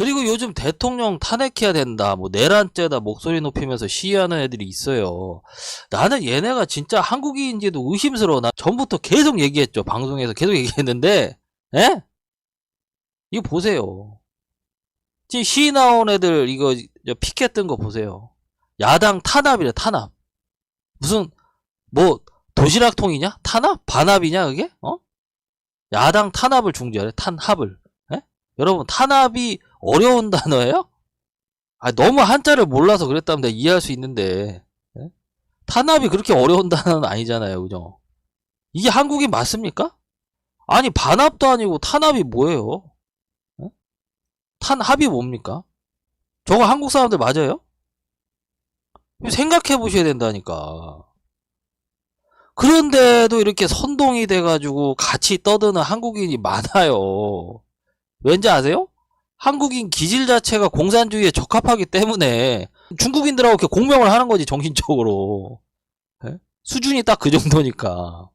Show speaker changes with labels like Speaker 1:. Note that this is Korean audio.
Speaker 1: 그리고 요즘 대통령 탄핵해야 된다. 뭐 내란죄다 목소리 높이면서 시위하는 애들이 있어요. 나는 얘네가 진짜 한국인인지도 의심스러워. 나 전부터 계속 얘기했죠. 방송에서 계속 얘기했는데, 에? 이거 보세요. 지금 시위 나온 애들 이거 저 피켓 뜬 거 보세요. 야당 탄압이래 탄압. 무슨 뭐 도시락통이냐? 탄압? 반압이냐 그게? 어? 야당 탄압을 중지하래 탄합을. 에? 여러분 탄압이 어려운 단어예요? 아 너무 한자를 몰라서 그랬다면 내가 이해할 수 있는데 에? 탄압이 그렇게 어려운 단어는 아니잖아요, 그죠? 이게 한국인 맞습니까? 아니 반합도 아니고 탄압이 뭐예요? 에? 탄합이 뭡니까? 저거 한국 사람들 맞아요? 생각해 보셔야 된다니까. 그런데도 이렇게 선동이 돼가지고 같이 떠드는 한국인이 많아요. 왠지 아세요? 한국인 기질 자체가 공산주의에 적합하기 때문에 중국인들하고 이렇게 공명을 하는 거지, 정신적으로. 예? 수준이 딱 그 정도니까.